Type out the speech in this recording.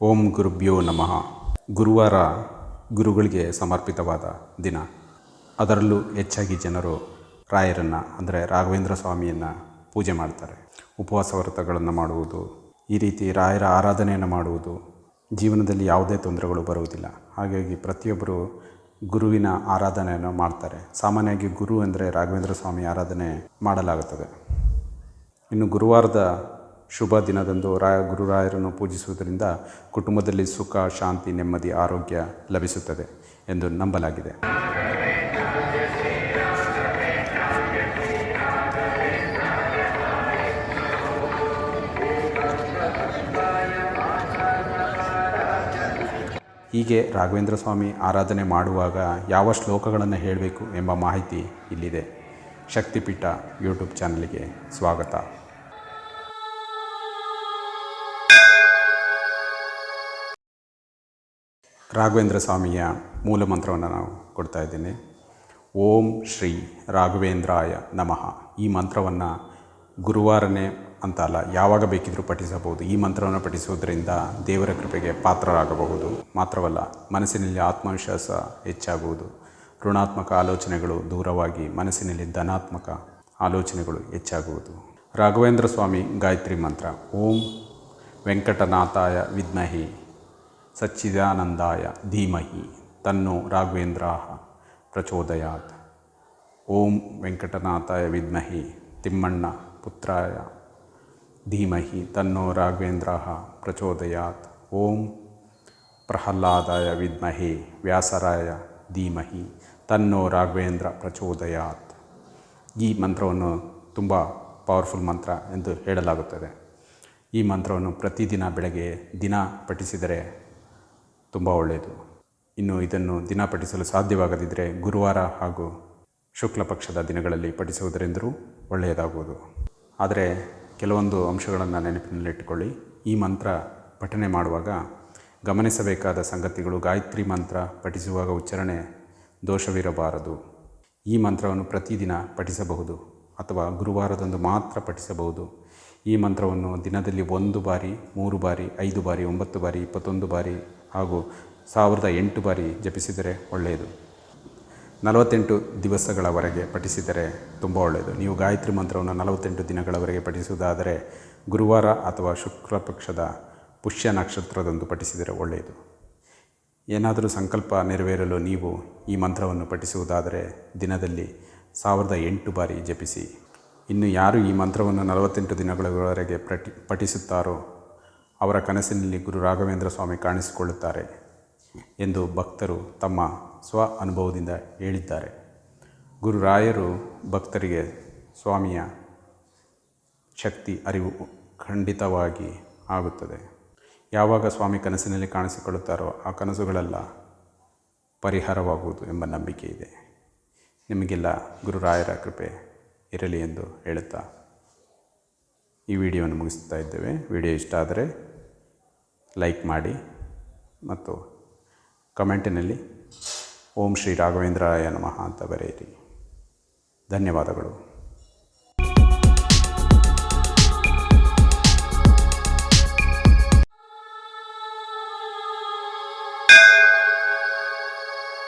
ಓಂ ಗುರುಭ್ಯೋ ನಮಃ. ಗುರುವಾರ ಗುರುಗಳಿಗೆ ಸಮರ್ಪಿತವಾದ ದಿನ. ಅದರಲ್ಲೂ ಹೆಚ್ಚಾಗಿ ಜನರು ರಾಯರನ್ನು, ಅಂದರೆ ರಾಘವೇಂದ್ರ ಸ್ವಾಮಿಯನ್ನು ಪೂಜೆ ಮಾಡ್ತಾರೆ. ಉಪವಾಸ ವ್ರತಗಳನ್ನು ಮಾಡುವುದು, ಈ ರೀತಿ ರಾಯರ ಆರಾಧನೆಯನ್ನು ಮಾಡುವುದು, ಜೀವನದಲ್ಲಿ ಯಾವುದೇ ತೊಂದರೆಗಳು ಬರುವುದಿಲ್ಲ. ಹಾಗಾಗಿ ಪ್ರತಿಯೊಬ್ಬರು ಗುರುವಿನ ಆರಾಧನೆಯನ್ನು ಮಾಡ್ತಾರೆ. ಸಾಮಾನ್ಯವಾಗಿ ಗುರು ಅಂದರೆ ರಾಘವೇಂದ್ರ ಸ್ವಾಮಿ ಆರಾಧನೆ ಮಾಡಲಾಗುತ್ತದೆ. ಇನ್ನು ಗುರುವಾರದ ಶುಭ ದಿನದಂದು ರಾಯ ಗುರುರಾಯರನ್ನು ಪೂಜಿಸುವುದರಿಂದ ಕುಟುಂಬದಲ್ಲಿ ಸುಖ, ಶಾಂತಿ, ನೆಮ್ಮದಿ, ಆರೋಗ್ಯ ಲಭಿಸುತ್ತದೆ ಎಂದು ನಂಬಲಾಗಿದೆ. ಹೀಗೆ ರಾಘವೇಂದ್ರ ಸ್ವಾಮಿ ಆರಾಧನೆ ಮಾಡುವಾಗ ಯಾವ ಶ್ಲೋಕಗಳನ್ನು ಹೇಳಬೇಕು ಎಂಬ ಮಾಹಿತಿ ಇಲ್ಲಿದೆ. ಶಕ್ತಿಪೀಠ ಯೂಟ್ಯೂಬ್ ಚಾನಲ್ಗೆ ಸ್ವಾಗತ. ರಾಘವೇಂದ್ರ ಸ್ವಾಮಿಯ ಮೂಲ ಮಂತ್ರವನ್ನು ನಾವು ಕೊಡ್ತಾ ಇದ್ದೀನಿ. ಓಂ ಶ್ರೀ ರಾಘವೇಂದ್ರಾಯ ನಮಃ. ಈ ಮಂತ್ರವನ್ನು ಗುರುವಾರನೇ ಅಂತ ಅಲ್ಲ ಯಾವಾಗ ಬೇಕಿದ್ದರೂ ಪಠಿಸಬಹುದು. ಈ ಮಂತ್ರವನ್ನು ಪಠಿಸುವುದರಿಂದ ದೇವರ ಕೃಪೆಗೆ ಪಾತ್ರರಾಗಬಹುದು. ಮಾತ್ರವಲ್ಲ, ಮನಸ್ಸಿನಲ್ಲಿ ಆತ್ಮವಿಶ್ವಾಸ ಹೆಚ್ಚಾಗುವುದು. ಋಣಾತ್ಮಕ ಆಲೋಚನೆಗಳು ದೂರವಾಗಿ ಮನಸ್ಸಿನಲ್ಲಿ ಧನಾತ್ಮಕ ಆಲೋಚನೆಗಳು ಹೆಚ್ಚಾಗುವುದು. ರಾಘವೇಂದ್ರ ಸ್ವಾಮಿ ಗಾಯತ್ರಿ ಮಂತ್ರ. ಓಂ ವೆಂಕಟನಾಥಾಯ ವಿದ್ಮಹಿ. ಸಚ್ಚಿದಾನಂದಾಯ ಧೀಮಹಿ ತನ್ನೋ ರಾಘವೇಂದ್ರ ಪ್ರಚೋದಯಾತ್. ಓಂ ವೆಂಕಟನಾಥಾಯ ವಿದ್ಮಹಿ ತಿಮ್ಮಣ್ಣ ಪುತ್ರಾಯ ಧೀಮಹಿ ತನ್ನೋ ರಾಘವೇಂದ್ರ ಪ್ರಚೋದಯಾತ್. ಓಂ ಪ್ರಹ್ಲಾದಾಯ ವಿದ್ಮಹಿ ವ್ಯಾಸರಾಯ ಧೀಮಹಿ ತನ್ನೋ ರಾಘವೇಂದ್ರ ಪ್ರಚೋದಯಾತ್. ಈ ಮಂತ್ರವನ್ನು ತುಂಬ ಪವರ್ಫುಲ್ ಮಂತ್ರ ಎಂದು ಹೇಳಲಾಗುತ್ತದೆ. ಈ ಮಂತ್ರವನ್ನು ಪ್ರತಿದಿನ ಬೆಳಗ್ಗೆ ದಿನ ಪಠಿಸಿದರೆ ತುಂಬ ಒಳ್ಳೆಯದು. ಇನ್ನು ಇದನ್ನು ದಿನ ಪಠಿಸಲು ಸಾಧ್ಯವಾಗದಿದ್ದರೆ ಗುರುವಾರ ಹಾಗೂ ಶುಕ್ಲ ಪಕ್ಷದ ದಿನಗಳಲ್ಲಿ ಪಠಿಸುವುದರಿಂದರೂ ಒಳ್ಳೆಯದಾಗುವುದು. ಆದರೆ ಕೆಲವೊಂದು ಅಂಶಗಳನ್ನು ನೆನಪಿನಲ್ಲಿಟ್ಟುಕೊಳ್ಳಿ. ಈ ಮಂತ್ರ ಪಠನೆ ಮಾಡುವಾಗ ಗಮನಿಸಬೇಕಾದ ಸಂಗತಿಗಳು ಗಾಯತ್ರಿ ಮಂತ್ರ ಪಠಿಸುವಾಗ ಉಚ್ಚಾರಣೆ ದೋಷವಿರಬಾರದು. ಈ ಮಂತ್ರವನ್ನು ಪ್ರತಿದಿನ ಪಠಿಸಬಹುದು ಅಥವಾ ಗುರುವಾರದಂದು ಮಾತ್ರ ಪಠಿಸಬಹುದು. ಈ ಮಂತ್ರವನ್ನು ದಿನದಲ್ಲಿ ಒಂದು ಬಾರಿ, ಮೂರು ಬಾರಿ, ಐದು ಬಾರಿ, ಒಂಬತ್ತು ಬಾರಿ, ಇಪ್ಪತ್ತೊಂದು ಬಾರಿ ಹಾಗೂ ಸಾವಿರದ ಎಂಟು ಬಾರಿ ಜಪಿಸಿದರೆ ಒಳ್ಳೆಯದು. ನಲವತ್ತೆಂಟು ದಿವಸಗಳವರೆಗೆ ಪಠಿಸಿದರೆ ತುಂಬ ಒಳ್ಳೆಯದು. ನೀವು ಗಾಯತ್ರಿ ಮಂತ್ರವನ್ನು ನಲವತ್ತೆಂಟು ದಿನಗಳವರೆಗೆ ಪಠಿಸುವುದಾದರೆ ಗುರುವಾರ ಅಥವಾ ಶುಕ್ಲ ಪಕ್ಷದ ಪುಷ್ಯ ನಕ್ಷತ್ರದಂದು ಪಠಿಸಿದರೆ ಒಳ್ಳೆಯದು. ಏನಾದರೂ ಸಂಕಲ್ಪ ನೆರವೇರಲು ನೀವು ಈ ಮಂತ್ರವನ್ನು ಪಠಿಸುವುದಾದರೆ ದಿನದಲ್ಲಿ ಸಾವಿರದ ಎಂಟು ಬಾರಿ ಜಪಿಸಿ ಇನ್ನು ಯಾರು ಈ ಮಂತ್ರವನ್ನು ನಲವತ್ತೆಂಟು ದಿನಗಳವರೆಗೆ ಪಠಿ ಪಠಿಸುತ್ತಾರೋ ಅವರ ಕನಸಿನಲ್ಲಿ ಗುರು ರಾಘವೇಂದ್ರ ಸ್ವಾಮಿ ಕಾಣಿಸಿಕೊಳ್ಳುತ್ತಾರೆ ಎಂದು ಭಕ್ತರು ತಮ್ಮ ಸ್ವ ಅನುಭವದಿಂದ ಹೇಳಿದ್ದಾರೆ. ಗುರುರಾಯರು ಭಕ್ತರಿಗೆ ಸ್ವಾಮಿಯ ಶಕ್ತಿ ಅರಿವು ಖಂಡಿತವಾಗಿ ಆಗುತ್ತದೆ. ಯಾವಾಗ ಸ್ವಾಮಿ ಕನಸಿನಲ್ಲಿ ಕಾಣಿಸಿಕೊಳ್ಳುತ್ತಾರೋ ಆ ಕನಸುಗಳೆಲ್ಲ ಪರಿಹಾರವಾಗುವುದು ಎಂಬ ನಂಬಿಕೆ ಇದೆ. ನಿಮಗೆಲ್ಲ ಗುರುರಾಯರ ಕೃಪೆ ಇರಲಿ ಎಂದು ಹೇಳುತ್ತಾ ಈ ವಿಡಿಯೋವನ್ನು ಮುಗಿಸ್ತಾ ಇದ್ದೇವೆ. ವಿಡಿಯೋ ಇಷ್ಟ ಆದರೆ ಲೈಕ್ ಮಾಡಿ ಮತ್ತು ಕಮೆಂಟಿನಲ್ಲಿ ಓಂ ಶ್ರೀ ರಾಘವೇಂದ್ರಾಯ ನಮಃ ಅಂತ ಬರೆಯಿರಿ. ಧನ್ಯವಾದಗಳು.